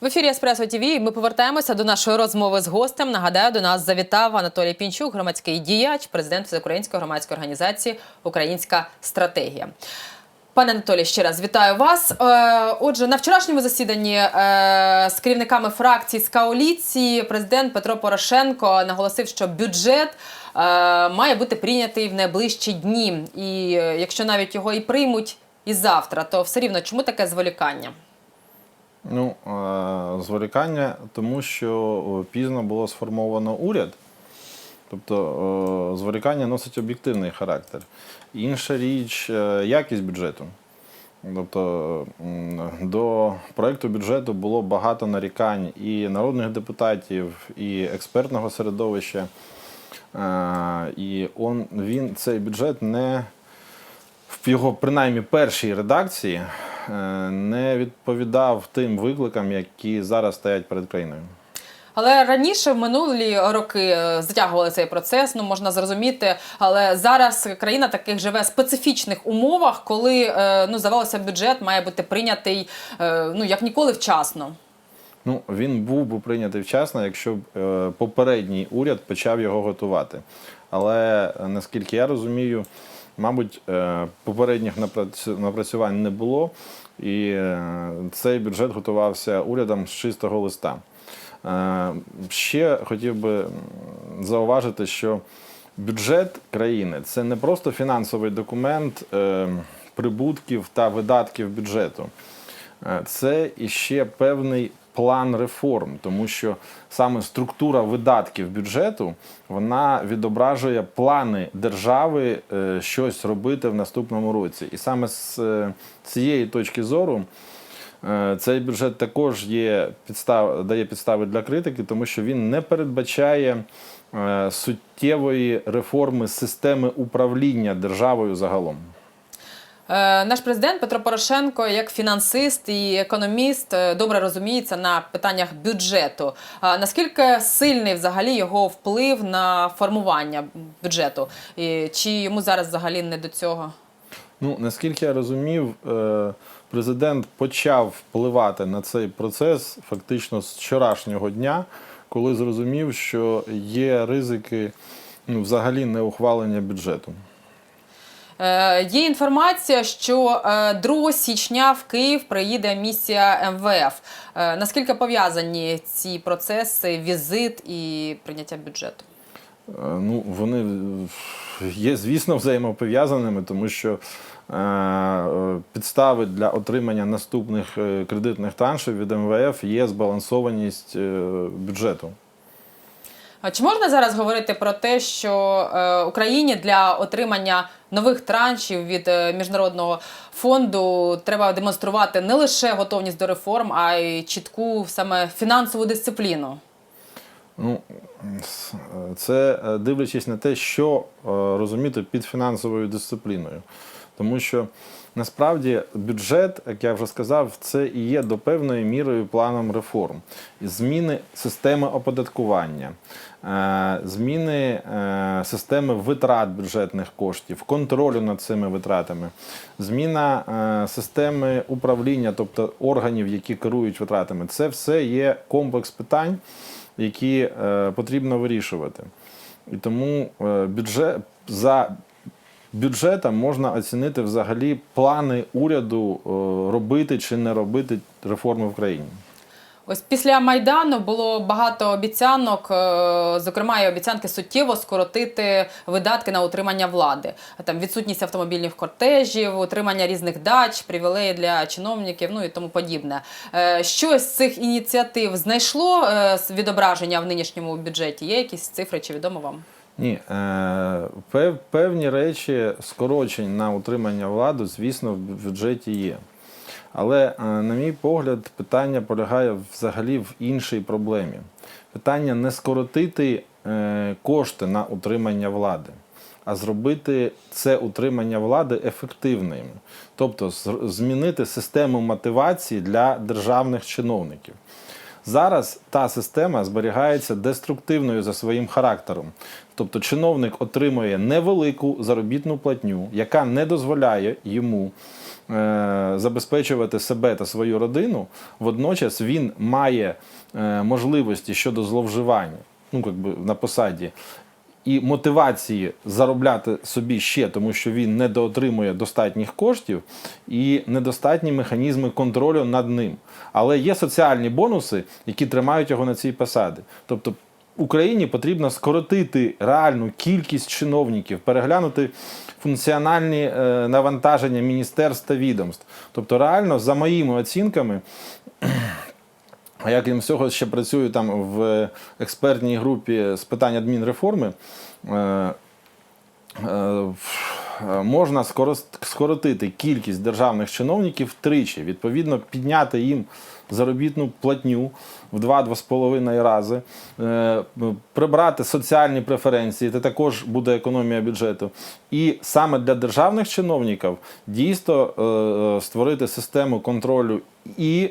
В ефірі Еспресо ТВ ми повертаємося до нашої розмови з гостем. Нагадаю, до нас завітав Анатолій Пінчук, громадський діяч, президент Всеукраїнської громадської організації Українська стратегія. Пане Анатолій, ще раз вітаю вас. Е, Отже, на вчорашньому засіданні е, з керівниками фракцій з коаліції президент Петро Порошенко наголосив, що бюджет е, має бути прийнятий в найближчі дні. І якщо навіть його і приймуть і завтра, то все рівно чому таке зволікання? Ну, е, зволікання, тому що пізно було сформовано уряд. Тобто е, зволікання носить об'єктивний характер. Інша річ е, якість бюджету. Тобто до проєкту бюджету було багато нарікань і народних депутатів, і експертного середовища. Е, І він, цей бюджет не в його принаймні першій редакції е, не відповідав тим викликам, які зараз стоять перед країною. Але раніше в минулі роки е, затягували цей процес, ну можна зрозуміти. Але зараз країна таких живе в специфічних умовах, коли е, ну здавалося, бюджет має бути прийнятий е, ну як ніколи вчасно. Ну, він був би прийнятий вчасно, якщо б е, попередній уряд почав його готувати. Але е, наскільки я розумію, мабуть, е, попередніх напрацювань не було, і е, цей бюджет готувався урядом з чистого листа. Е, Ще хотів би зауважити, що бюджет країни це не просто фінансовий документ прибутків та видатків бюджету. Це іще певний план реформ, тому що саме структура видатків бюджету вона відображує плани держави е, щось робити в наступному році. І саме з е, цієї точки зору. Е, Цей бюджет також є підстав, дає підстави для критики, тому що він не передбачає суттєвої реформи системи управління державою загалом. Е, Наш президент Петро Порошенко, як фінансист і економіст, е, добре розуміється на питаннях бюджету. А Наскільки сильний взагалі його вплив на формування бюджету? І Чи йому зараз взагалі не до цього? Ну, наскільки я розумів, е, президент почав впливати на цей процес фактично з вчорашнього дня, коли зрозумів, що є ризики ну, взагалі не ухвалення бюджету. Е, Є інформація, що е, 2 січня в Київ приїде місія МВФ. Е, Наскільки пов'язані ці процеси, візит і прийняття бюджету? Е, Ну, вони е, є, звісно, взаємопов'язаними, тому що е, е, підстави для отримання наступних е, кредитних траншів від МВФ є збалансованість е, бюджету. А Чи можна зараз говорити про те, що е, Україні для отримання нових траншів від е, міжнародного фонду треба демонструвати не лише готовність до реформ, а й чітку саме фінансову дисципліну? Ну, це е, дивлячись на те, що е, розуміти під фінансовою дисципліною. Тому що насправді бюджет, як я вже сказав, це і є до певної мірою планом реформ. Зміни системи оподаткування, е, зміни е, системи витрат бюджетних коштів, контролю над цими витратами, зміна е, системи управління, тобто органів, які керують витратами. Це все є комплекс питань які потрібно вирішувати. І тому бюджет за бюджетом можна оцінити взагалі плани уряду е, робити чи не робити реформи в країні. Ось після майдану було багато обіцянок, е, зокрема, і обіцянки суттєво скоротити видатки на утримання влади. Там відсутність автомобільних кортежів, утримання різних дач, привілеї для чиновників, ну і тому подібне. Е, Що з цих ініціатив знайшло відображення в нинішньому бюджеті? Є якісь цифри, чи відомо вам? Ні, е, певні речі скорочень на утримання влади, звісно, в бюджеті є. Але, е, на мій погляд, питання полягає взагалі в іншій проблемі. Питання не скоротити е, кошти на утримання влади, а зробити це утримання влади ефективним. Тобто змінити систему мотивації для державних чиновників. Зараз та система зберігається деструктивною за своїм характером. Тобто чиновник отримує невелику заробітну платню, яка не дозволяє йому е, забезпечувати себе та свою родину, водночас він має е, можливості щодо зловживання, ну якби на посаді. І мотивації заробляти собі ще, тому що він недоотримує достатніх коштів і недостатні механізми контролю над ним. Але є соціальні бонуси, які тримають його на цій посаді. Тобто Україні потрібно скоротити реальну кількість чиновників, переглянути функціональні е, навантаження міністерств та відомств. Тобто, реально, за моїми оцінками, а як він всього ще працюю там в експертній групі з питань адмінреформи, е, е, в- можна скоротити кількість державних чиновників втричі, відповідно, підняти їм заробітну платню в 2-2,5 рази, е, прибрати соціальні преференції, це також буде економія бюджету. І саме для державних чиновників дійсно е, створити систему контролю і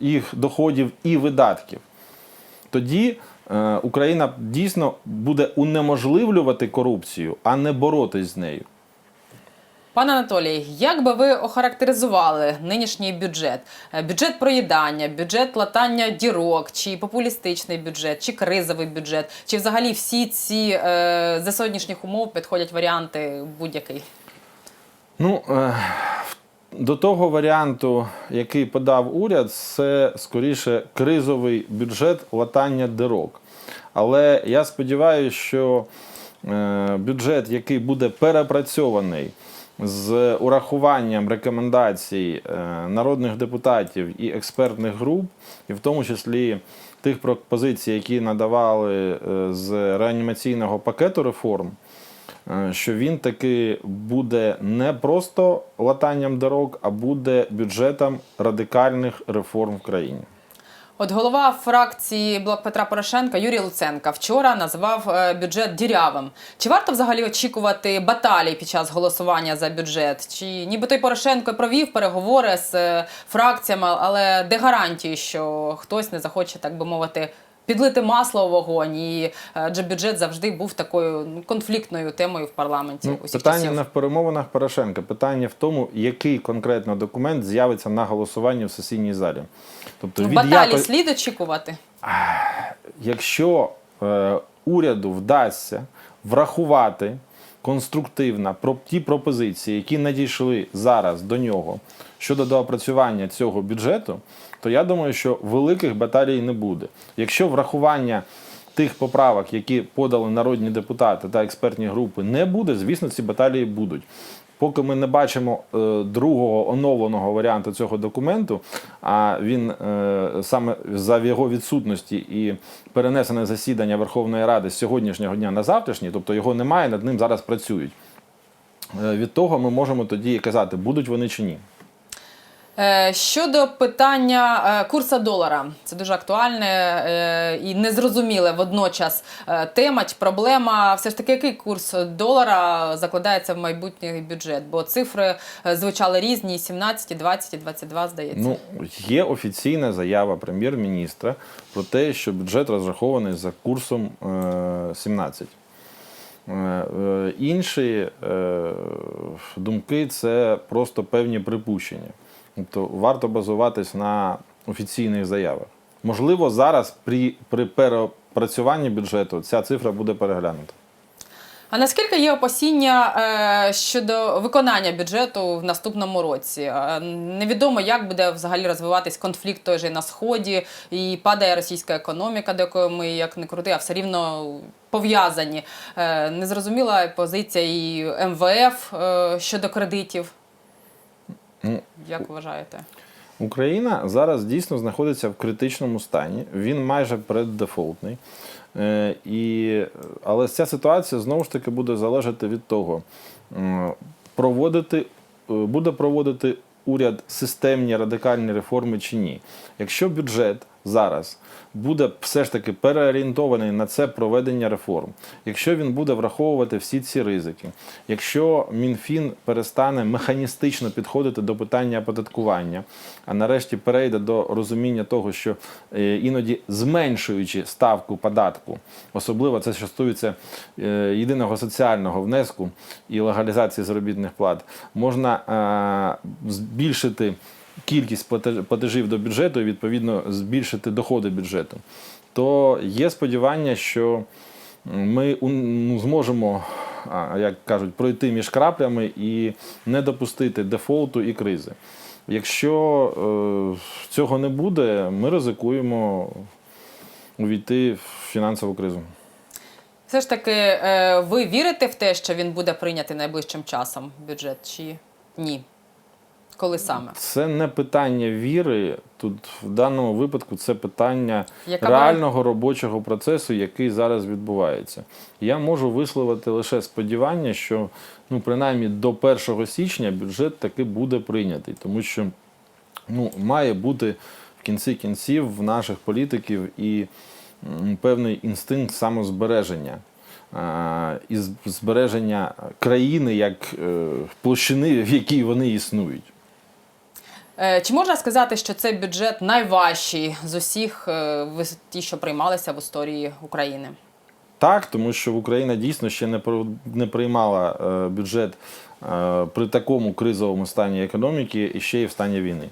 їх доходів і видатків. Тоді е, Україна дійсно буде унеможливлювати корупцію, а не боротись з нею. Пане Анатолій, як би ви охарактеризували нинішній бюджет? Е, Бюджет проїдання, бюджет латання дірок, чи популістичний бюджет, чи кризовий бюджет, чи взагалі всі ці е, за сьогоднішніх умов підходять варіанти будь-який? Ну, е, до того варіанту, який подав уряд, це скоріше кризовий бюджет латання дирок. Але я сподіваюся, що е, бюджет, який буде перепрацьований з урахуванням рекомендацій е, народних депутатів і експертних груп, і в тому числі тих пропозицій, які надавали е, з реанімаційного пакету реформ, що він таки буде не просто латанням дорог, а буде бюджетом радикальних реформ в країні. От голова фракції Блок Петра Порошенка Юрій Луценка вчора назвав е, бюджет дірявим. Чи варто взагалі очікувати баталій під час голосування за бюджет? Чи ніби той Порошенко провів переговори з е, фракціями, але де гарантії, що хтось не захоче, так би мовити, підлити масло у вогонь? І е, адже бюджет завжди був такою ну, конфліктною темою в парламенті. Ну, усіх питання часів. не в перемовинах Порошенка, питання в тому, який конкретно документ з'явиться на голосуванні в сесійній залі. Тобто Ну, від баталій якої- слід очікувати. якщо е, уряду вдасться врахувати конструктивно про ті пропозиції, які надійшли зараз до нього щодо доопрацювання цього бюджету, то я думаю, що великих баталій не буде. Якщо врахування тих поправок, які подали народні депутати та експертні групи, не буде, звісно, ці баталії будуть. Поки ми не бачимо е, другого оновленого варіанту цього документу, а він е, саме за його відсутності і перенесене засідання Верховної Ради з сьогоднішнього дня на завтрашній, тобто його немає, над ним зараз працюють. Е, від того ми можемо тоді казати, будуть вони чи ні. Е, Щодо питання е, курсу долара, це дуже актуальне е, і незрозуміле водночас тема проблема. Все ж таки, який курс долара закладається в майбутній бюджет? Бо цифри звучали різні: 17, і 20, і 22, здається. Ну, є офіційна заява прем'єр-міністра про те, що бюджет розрахований за курсом е, 17. Е, е, Інші думки це просто певні припущення. Тобто варто базуватись на офіційних заявах. Можливо, зараз при, при переопрацюванні бюджету ця цифра буде переглянута. А наскільки є опасіння е, щодо виконання бюджету в наступному році? Е, невідомо, як буде взагалі розвиватись конфлікт той же на сході, і падає російська економіка, до якої ми як не крути, а все рівно пов'язані. Е, незрозуміла позиція і МВФ щодо кредитів. Ну, Як вважаєте? Україна зараз дійсно знаходиться в критичному стані. Він майже преддефолтний. Е, і, але ця ситуація знову ж таки буде залежати від того, проводити, е, буде проводити уряд системні радикальні реформи чи ні. Якщо бюджет зараз буде все ж таки переорієнтований на це проведення реформ, якщо він буде враховувати всі ці ризики, якщо МінФін перестане механістично підходити до питання оподаткування, а нарешті перейде до розуміння того, що е, іноді зменшуючи ставку податку, особливо це що стосується е, єдиного соціального внеску і легалізації заробітних плат, можна е, збільшити кількість платежів до бюджету і відповідно збільшити доходи бюджету, то є сподівання, що ми ну, зможемо, як кажуть, пройти між краплями і не допустити дефолту і кризи. Якщо е, цього не буде, ми ризикуємо увійти в фінансову кризу. Все ж таки, е, ви вірите в те, що він буде прийнятий найближчим часом бюджет, чи ні? Коли саме? Це не питання віри. Тут в даному випадку це питання Яка реального робочого процесу, який зараз відбувається. Я можу висловити лише сподівання, що ну принаймні до 1 січня бюджет таки буде прийнятий, тому що ну, має бути в кінці кінців в наших політиків і певний інстинкт самозбереження. І збереження країни як е, площини, в якій вони існують. Е, Чи можна сказати, що це бюджет найважчий з усіх е, ті, що приймалися в історії України? Так, тому що Україна дійсно ще не не приймала е, бюджет при такому кризовому стані економіки і ще й в стані війни.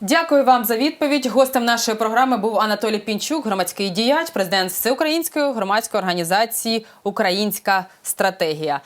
Дякую вам за відповідь. Гостем нашої програми був Анатолій Пінчук, громадський діяч, президент Всеукраїнської громадської організації Українська стратегія.